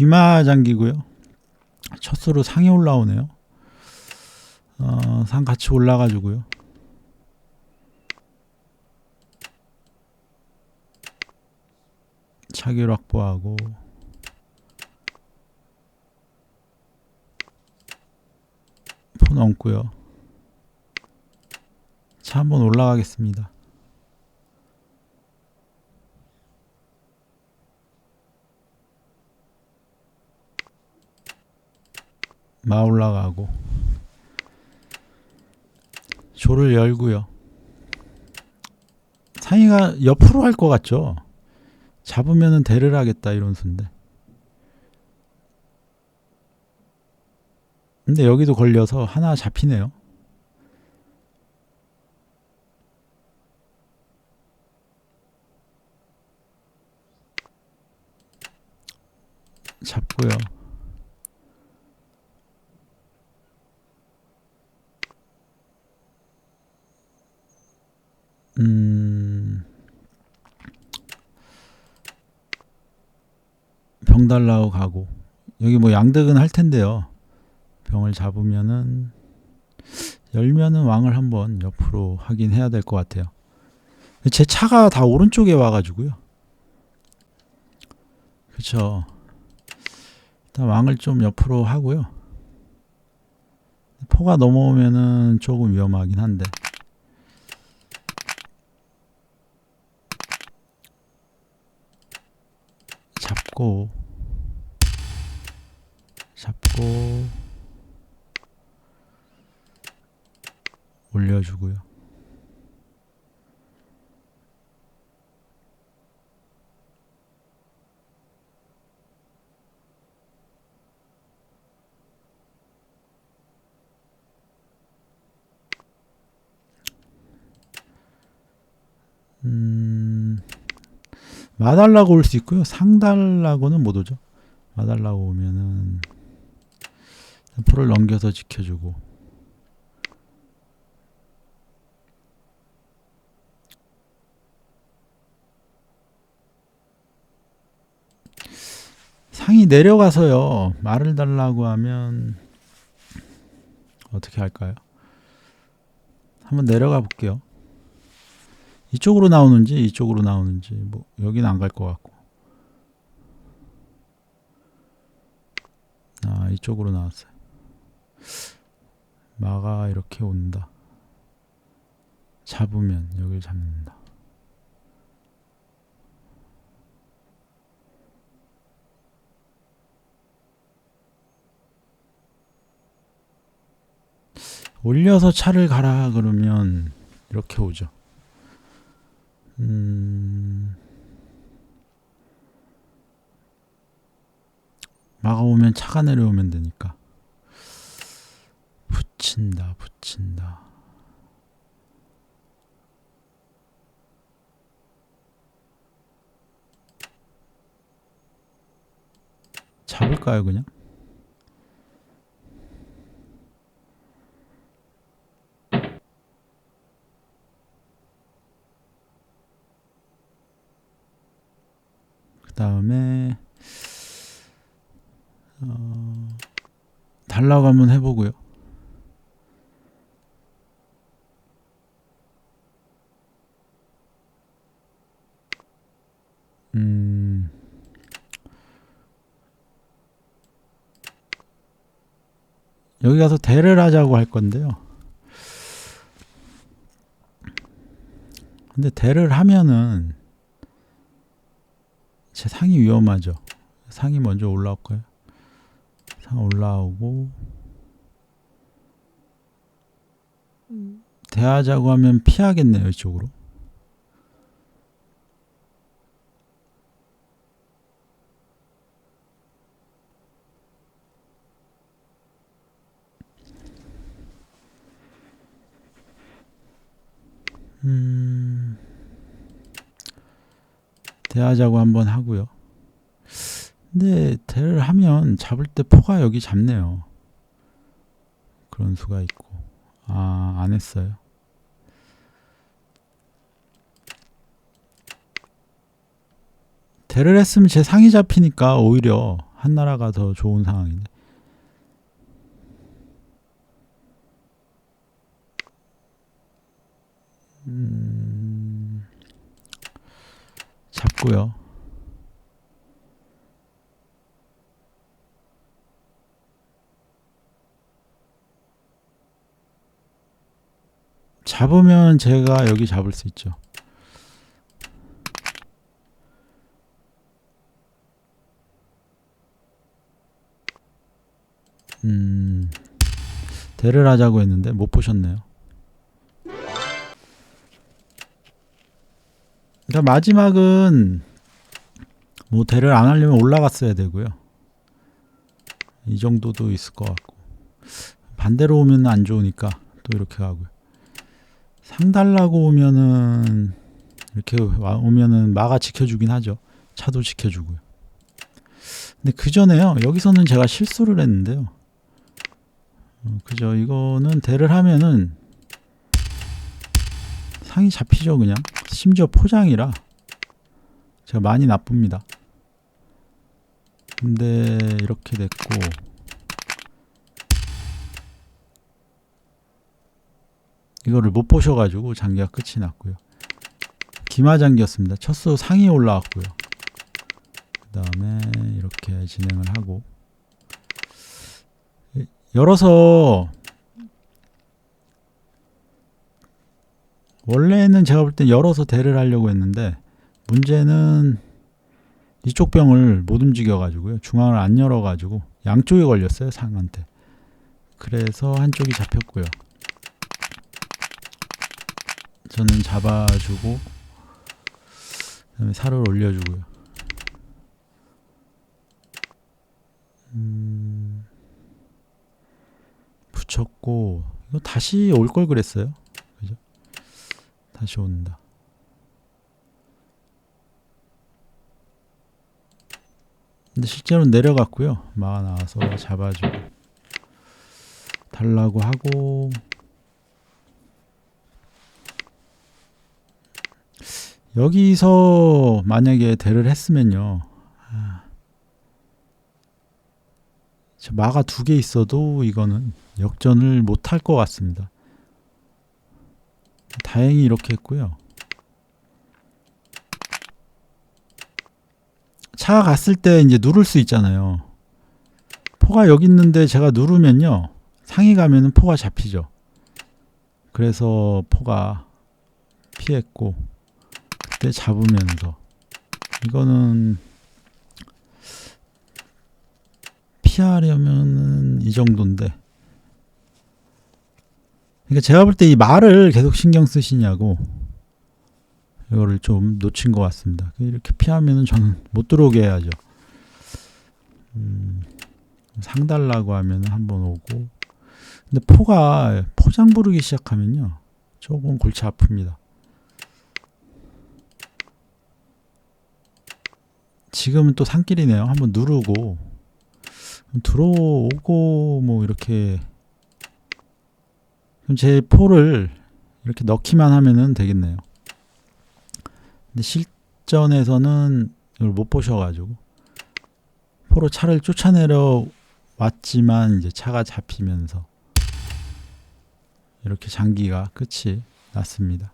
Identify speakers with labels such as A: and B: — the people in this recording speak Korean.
A: 기마 장기고요. 첫 수로 상이 올라오네요. 어, 상 같이 올라가지고요. 차기를 확보하고 폰 얹고요. 차 한번 올라가겠습니다. 마 올라가고 조를 열고요. 상의가 옆으로 할 것 같죠? 잡으면은 대를 하겠다 이런 수인데. 근데 여기도 걸려서 하나 잡히네요. 음. 병 달라고 가고 여기 뭐 양득은 할 텐데요. 병을 잡으면은 열면은 왕을 한번 옆으로 하긴 해야 될 것 같아요. 제 차가 다 오른쪽에 와가지고요. 그쵸. 일단 왕을 좀 옆으로 하고요. 포가 넘어오면은 조금 위험하긴 한데. 잡고 잡고 올려주고요. 마달라고 올 수 있고요. 상달라고는 못 오죠. 마달라고 오면은 포를 넘겨서 지켜주고 상이 내려가서요. 말을 달라고 하면 어떻게 할까요? 한번 내려가 볼게요. 이쪽으로 나오는지 이쪽으로 나오는지 뭐 여기는 안 갈 것 같고. 아 이쪽으로 나왔어요. 마가 이렇게 온다. 잡으면 여길 잡는다. 올려서 차를 가라 그러면 이렇게 오죠 음, 막아오면 차가 내려오면 되니까 붙인다 붙인다 잡을까요 그냥? 다음에 어, 달라고 한번 해보고요. 음, 여기 가서 대를 하자고 할 건데요. 근데 대를 하면은 제 상이 위험하죠. 상이 먼저 올라올까요? 상 올라오고 대하자고 하면 피하겠네요 이쪽으로. 음, 대하자고 한번 하고요. 근데 대를 하면 잡을 때 포가 여기 잡네요. 그런 수가 있고. 아, 안 했어요. 대를 했으면 제 상이 잡히니까 오히려 한나라가 더 좋은 상황이네. 음, 잡고요. 잡으면 제가 여기 잡을 수 있죠. 음, 대를 하자고 했는데 못 보셨네요. 그러니까 마지막은 뭐 대를 안 하려면 올라갔어야 되고요. 이 정도도 있을 것 같고 반대로 오면 안 좋으니까 또 이렇게 가고요. 상달라고 오면은 이렇게 와- 오면은 마가 지켜주긴 하죠. 차도 지켜주고요. 근데 그 전에요. 여기서는 제가 실수를 했는데요. 어, 그죠. 이거는 대를 하면은 상이 잡히죠, 그냥. 심지어 포장이라 제가 많이 나쁩니다. 근데 이렇게 됐고 이거를 못 보셔가지고 장기가 끝이 났고요. 기마장기였습니다. 첫 수 상이 올라왔고요. 그 다음에 이렇게 진행을 하고 열어서 원래는 제가 볼 땐 열어서 대를 하려고 했는데 문제는 이쪽 병을 못 움직여 가지고요. 중앙을 안 열어 가지고 양쪽에 걸렸어요, 상한테. 그래서 한쪽이 잡혔고요. 저는 잡아주고 그다음에 살을 올려주고요. 음, 붙였고 이거 다시 올 걸 그랬어요. 다시 온다. 근데 실제로 내려갔고요. 마가 나와서 잡아주고 달라고 하고 여기서 만약에 대를 했으면요. 아, 저 마가 두 개 있어도 이거는 역전을 못할 것 같습니다. 다행히 이렇게 했고요. 차가 갔을 때 이제 누를 수 있잖아요. 포가 여기 있는데 제가 누르면요. 상이 가면은 포가 잡히죠. 그래서 포가 피했고 그때 잡으면서 이거는 피하려면은 이 정도인데 그러니까 제가 볼 때 이 말을 계속 신경 쓰시냐고 이거를 좀 놓친 것 같습니다. 이렇게 피하면은 저는 못 들어오게 해야죠. 음, 상달라고 하면 한번 오고 근데 포가 포장 부르기 시작하면요 조금 골치 아픕니다. 지금은 또 산길이네요. 한번 누르고 들어오고 뭐 이렇게 그럼 제 포를 이렇게 넣기만 하면은 되겠네요. 근데 실전에서는 이걸 못 보셔가지고 포로 차를 쫓아내려 왔지만 이제 차가 잡히면서 이렇게 장기가 끝이 났습니다.